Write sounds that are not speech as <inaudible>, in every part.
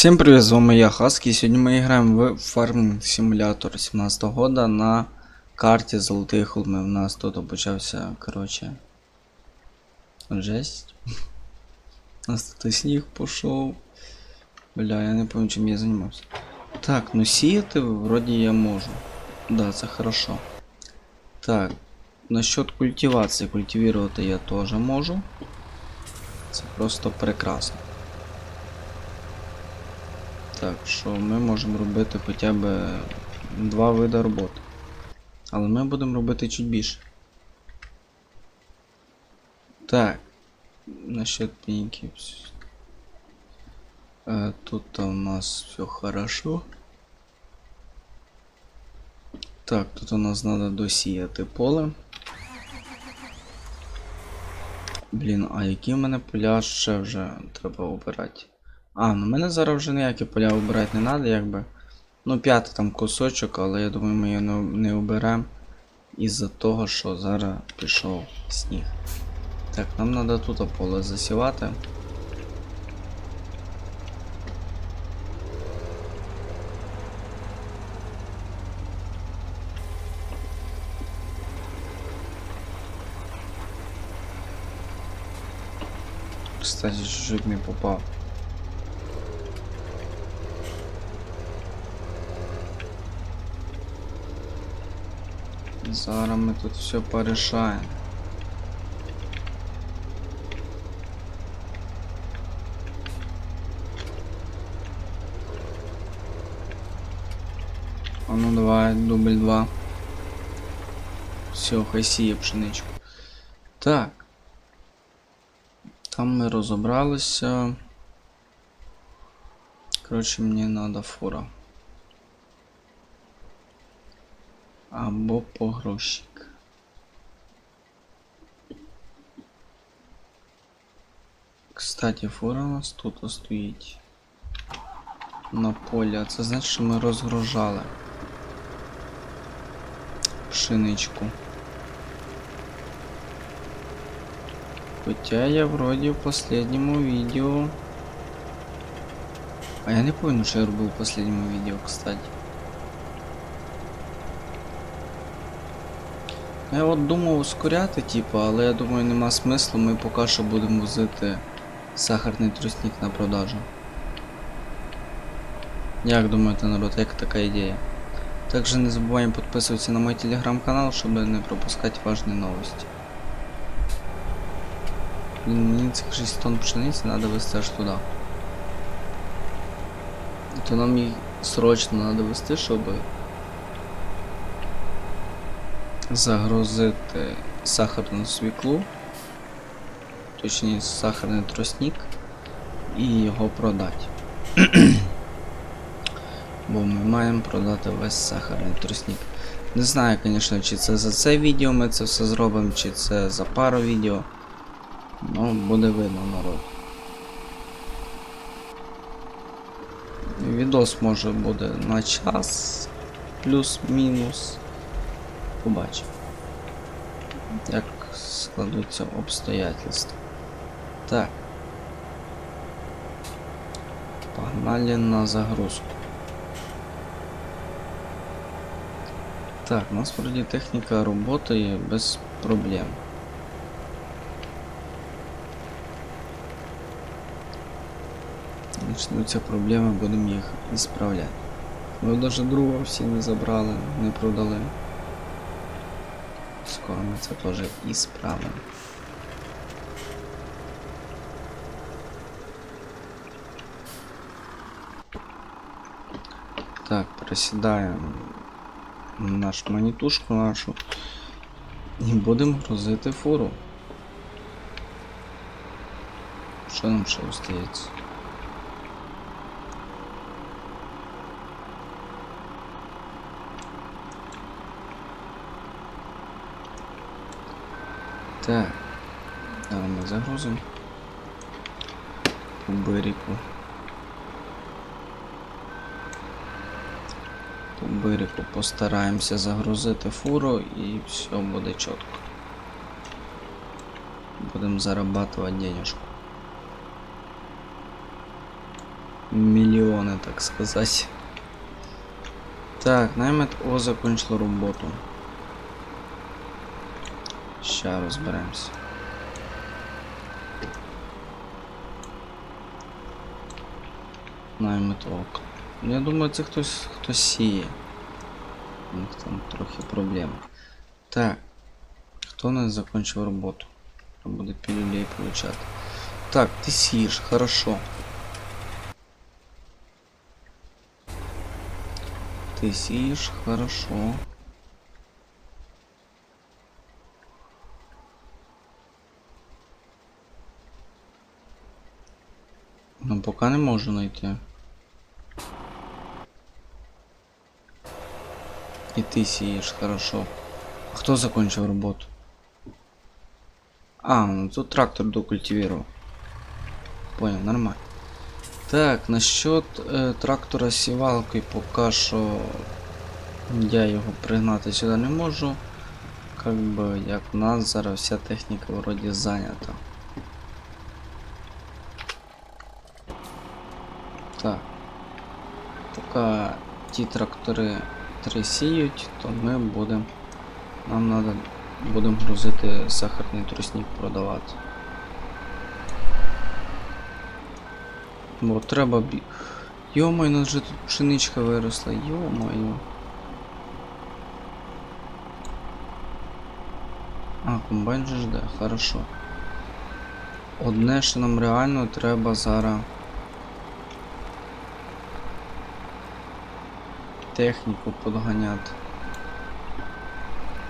Всем привет, з вами я Хаски. Сьогодні ми граємо в Farming Simulator 17 года на карті Золотые Холми. У нас тут почався, короче. Жесть. <laughs> У нас тут і сніг пішов. Бля, я не пам'ятаю, чим я займався. Так, ну сіяти вроді я можу. Да, це хорошо. Так, насчет культивації. Культивувати я теж можу. Це просто прекрасно. Так, що ми можемо робити хоча б два види роботи. Але ми будемо робити чуть більше. Так. Насчет пеньків. Е, тут у нас все хорошо. Так, тут у нас треба досіяти поле. Блін, а які в мене поля ще вже треба обирати? А, ну мене зараз вже ніякі поля обирати не треба, якби. Ну, п'ятий там кусочок, але я думаю, ми його не, оберемо. Із-за того, що зараз пішов сніг. Так, нам треба тут поле засівати. Кстати, чуть не попав. Зараз ми тут все порішаємо. А ну давай, дубль 2. Все, хай сіє пшеничку. Так. Там ми розібралися. Коротше, мені треба фура. Або погрузчик. Кстати, фура у нас тут стоїть. На полі. А це значить, що ми розгружали пшеничку. Хотя я вроде в последнему видео... А я не помню, что я робив в последнему видео, кстати. Я от думав ускоряти, типу, але я думаю нема смислу, ми поки що будемо возити сахарний тростник на продажу. Як думаєте, народ, як така ідея? Також не забуваємо підписуватися на мой телеграм-канал, щоб не пропускати важні новості. Блін, мені цих 6 тонн пшениці треба вести аж туди. То нам їх срочно треба вести, щоб загрузити сахарну свіклу, точніше сахарний тростник, і його продати. Бо ми маємо продати весь сахарний тростник. Не знаю, звісно, чи це за це відео ми це все зробимо, чи це за пару відео. Ну, буде видно народ. Відос може буде на час, плюс-мінус. Побачимо. Як складуться обстоятельства. Так. Погнали на загрузку. Так, у нас вроді техніка работає без проблем. Начнуться проблеми, будемо їх ісправляти. Ми навіть друга всі не забрали, не продали. Ми це теж ісправимо. Так, присідаємо на нашу монітушку нашу і будемо грузити фуру. Що нам ще остається? Так, зараз ми загрузимо по берегу. По берегу постараємося загрузити фуру і все буде чітко. Будемо зарабатывать денежку. миллионы, так сказать. Так, наймет О закончила роботу. Ща розберемося. Наймет ок. Я думаю, це хтось хтось сіє. У них там трохи проблем. Так. Хто у нас закончив роботу? Треба Буде пілюлей получати. Так, ти сієш, хорошо. Ты сеешь хорошо. Пока не можу знайти. І ти сієш хорошо. А хто закончив роботу? А, ну тут трактор докультивировал. Понял, нормально. Так, насчет е, трактора з сівалкою поки що я його пригнати сюди не можу. Как би як в нас зараз вся техніка вроді зайнята. Так. Поки ті трактори три сіють, то ми будемо. Нам треба будемо грузити сахарний тростник продавати. Бо треба бі... Йо-моє, у нас же тут пшеничка виросла, йо-моє. А, комбайн же жде, хорошо. Одне, що нам реально треба зараз. Техніку подганяти.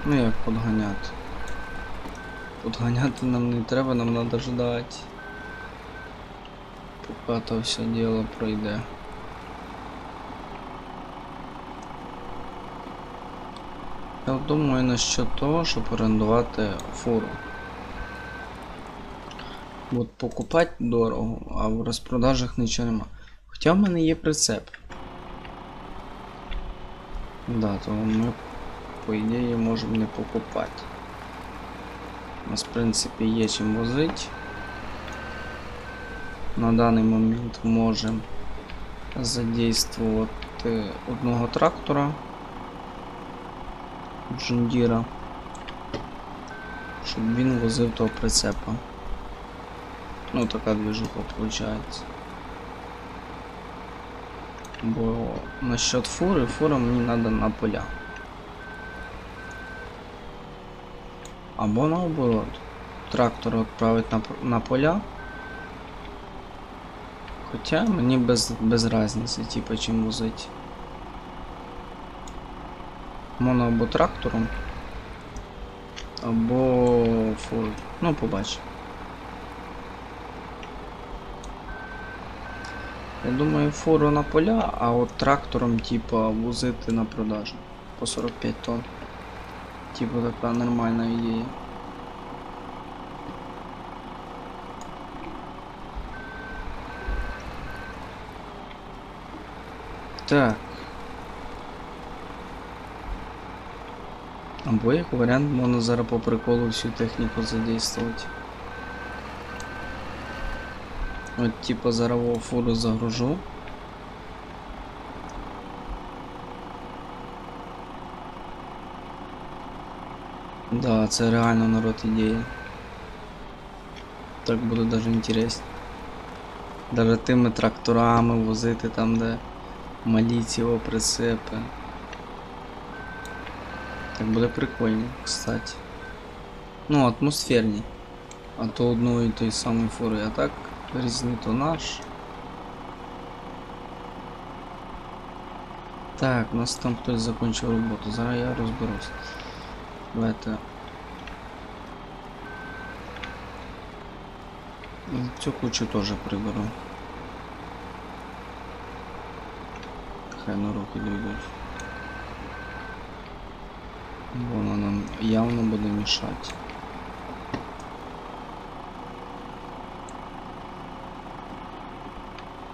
Ну як подганяти? Подганяти нам не треба, нам треба ждати. Поки то все діло пройде. Я думаю насчет того, щоб орендувати фуру. От покупати дорого, а в розпродажах нічого нема. Хоча в мене є прицеп. Да, то ми по ідеї можемо не покупати. У нас в принципі є чим возити. На даний момент можемо задействувати одного трактора Джундіра, щоб він возив того прицепа. Ну така движуха виходить. Бо насчет фури, фура мені треба на поля. Або наоборот, трактор відправить на, на поля. Хоча мені без, без разниці, типа чим возить. Моно або трактором, або фур. Ну, побачимо. Я думаю, фуру на поля, а от трактором, типа, возити на продажу по 45 тонн. Типа така нормальна ідея. Так. Або як варіант можна зараз по приколу всю техніку задействувати. От типа зараз во фуру загружу. Да, це реально народ ідея. Так буде даже інтересно. Даже тими тракторами возити там, де малі ці о прицепи. Так буде прикольно, кстати. Ну, атмосферні. А то одної і той самої фури, а так різний тонаж. Так, у нас там хтось закончив роботу. Зараз я розберусь. Давайте. Цю кучу теж приберу. Хай на руки дойдуть. Бо вона нам явно буде мішати.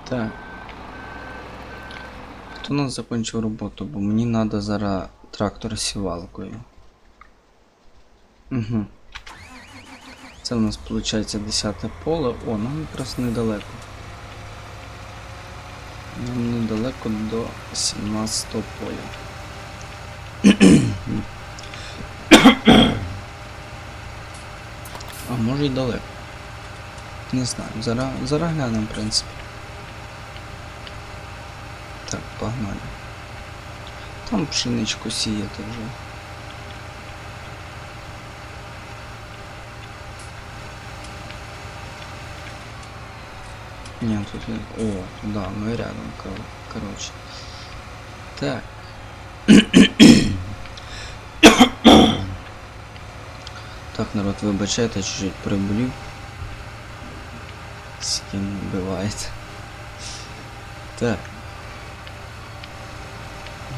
Так. Хто нас закончив роботу? Бо мені треба зараз трактор з сівалкою. Угу. Це у нас виходить 10 поле. О, нам якраз недалеко. Нам недалеко до 17 поля. а може й далеко. Не знаю, зараз, зараз глянемо, в принципі. Так, погнали. Там пшеничку сіяти вже. Ні, тут він. О, да, ми рядом, кор- короче. Так. так, народ, вибачайте, чуть-чуть приболів. З ким буває. Так.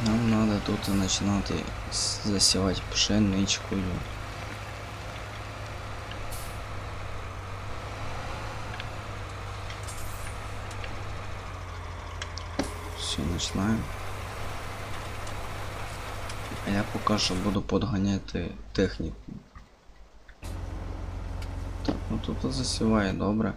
Нам надо тут починати с- засівати пшеничкою. Все, починаємо. А я поки що буду подганяти техніку. Так, ну тут засіває добре.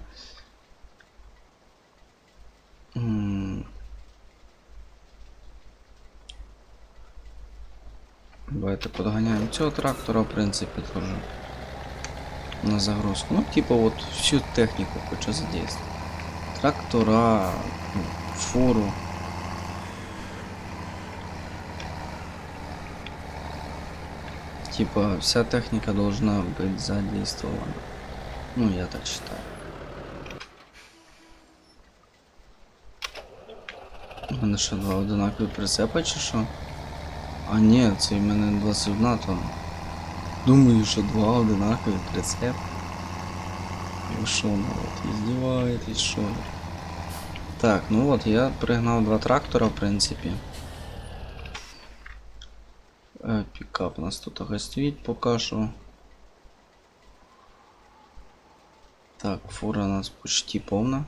Давайте подганяємо цього трактора, в принципі, теж. На загрузку. Ну, типа вот всю техніку хочу задействовать. Трактора, ну, фуру. Типа вся техника должна быть задействована. Ну, я так считаю. У мене що два одинакові прицепа чи що? А ні, це в мене 21 тонна. Думаю, що два одинакові прицеп. Ви що, народ, издеваетесь, що? Так, ну от, я пригнав два трактора, в принципі. Е, пікап у нас тут ага стоїть поки що. Так, фура у нас почти повна.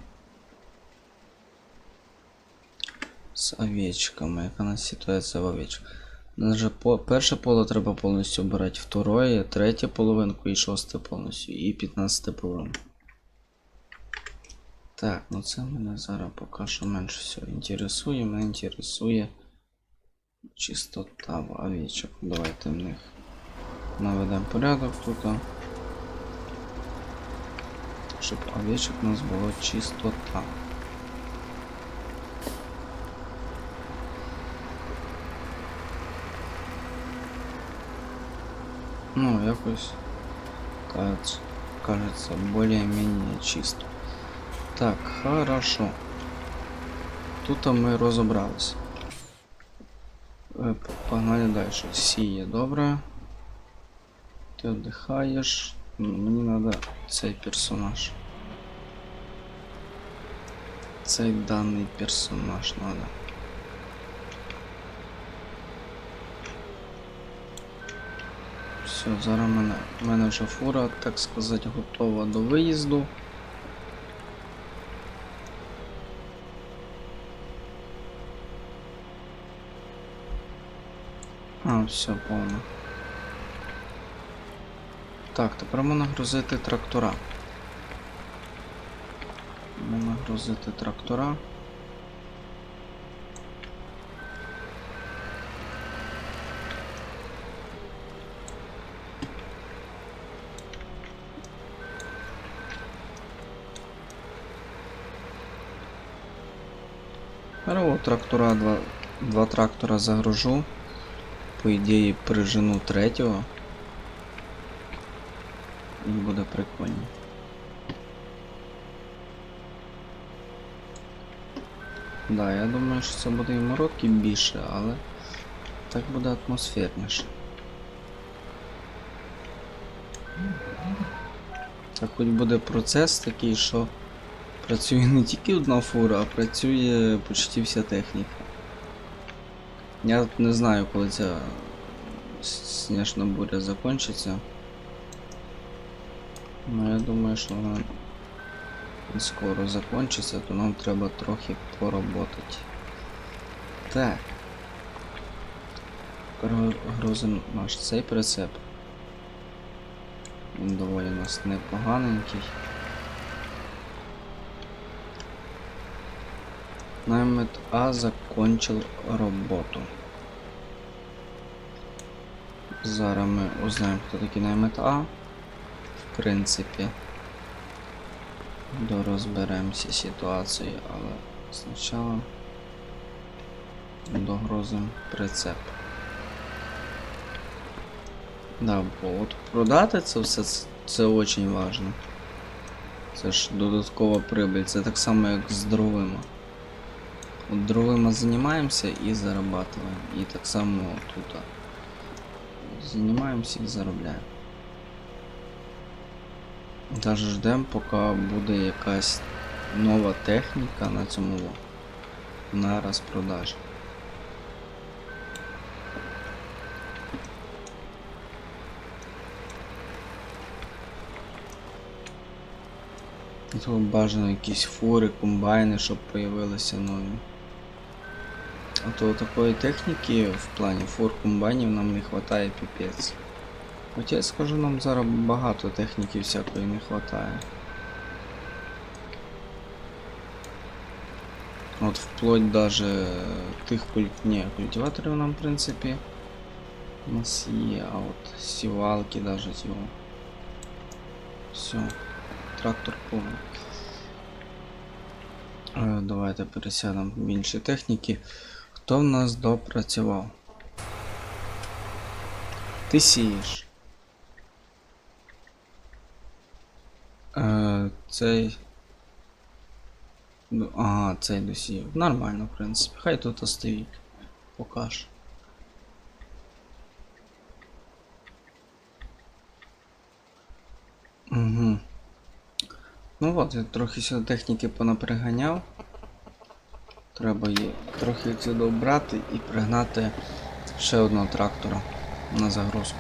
З овечками. Яка у нас ситуація в овечках? Нас же по... перше поле треба повністю обирати, второе, третє половинку і шосте повністю, і 15 половинку. Так, ну це мене зараз поки що менше всього інтересує. Мене інтересує чистота в овечок. Давайте в них наведемо порядок тут. Щоб овечок у нас була чистота. Ну, якось кажется, кажется более-менее чисто. Так, хорошо. Тут ми розібралися. Е, Погнали далі. Сіє, добре. Ти віддихаєш. М, Мені треба цей персонаж. Цей даний персонаж треба. Все, зараз в мене, мене вже фура, так сказати, готова до виїзду. А, все, повно. Так, тепер можна грузити трактора. Можна грузити трактора. Здорово, трактора, два, два трактора загружу. По ідеї прижену третього. І буде прикольно. Да, я думаю, що це буде і мородки більше, але так буде атмосферніше. Так хоч буде процес такий, що працює не тільки одна фура, а працює почти вся техніка. Я не знаю, коли ця сніжна буря закінчиться. Ну я думаю, що вона скоро закінчиться, то нам треба трохи поработати. Так. Тепер наш цей прицеп. Він доволі у нас непоганенький. Наймет А закончил роботу. Зараз ми узнаємо, хто такий наймет А. В принципі, дорозберемося з ситуацією, але спочатку догрозимо прицеп. Да, бо от продати це все це, очень важно. Це ж додаткова прибыль, це так само як з дровима. От дровима займаємося і зарабатываємо. І так само тут. Займаємося і заробляємо. Даже ждемо, поки буде якась нова техніка на цьому на розпродажі. То бажано якісь фури, комбайни, щоб появилися нові. А то такої техніки в плані фур комбайнів нам не вистачає піпець. От я скажу, нам зараз багато техніки всякої не вистачає. От вплоть даже тих культ... Ні, культиваторів нам в принципі у нас є, а от сівалки даже цього. Все. Трактор повний. Е, Давайте пересядемо в інші техніки. Хто в нас допрацював? Ти сієш. Е, цей. Ну, Ага, цей досіяв. Нормально, в принципі. Хай тут остоїть. Покаж. Угу. Ну от, я трохи сюди техніки понаприганяв. Треба її трохи це обрати і пригнати ще одного трактора на загрузку.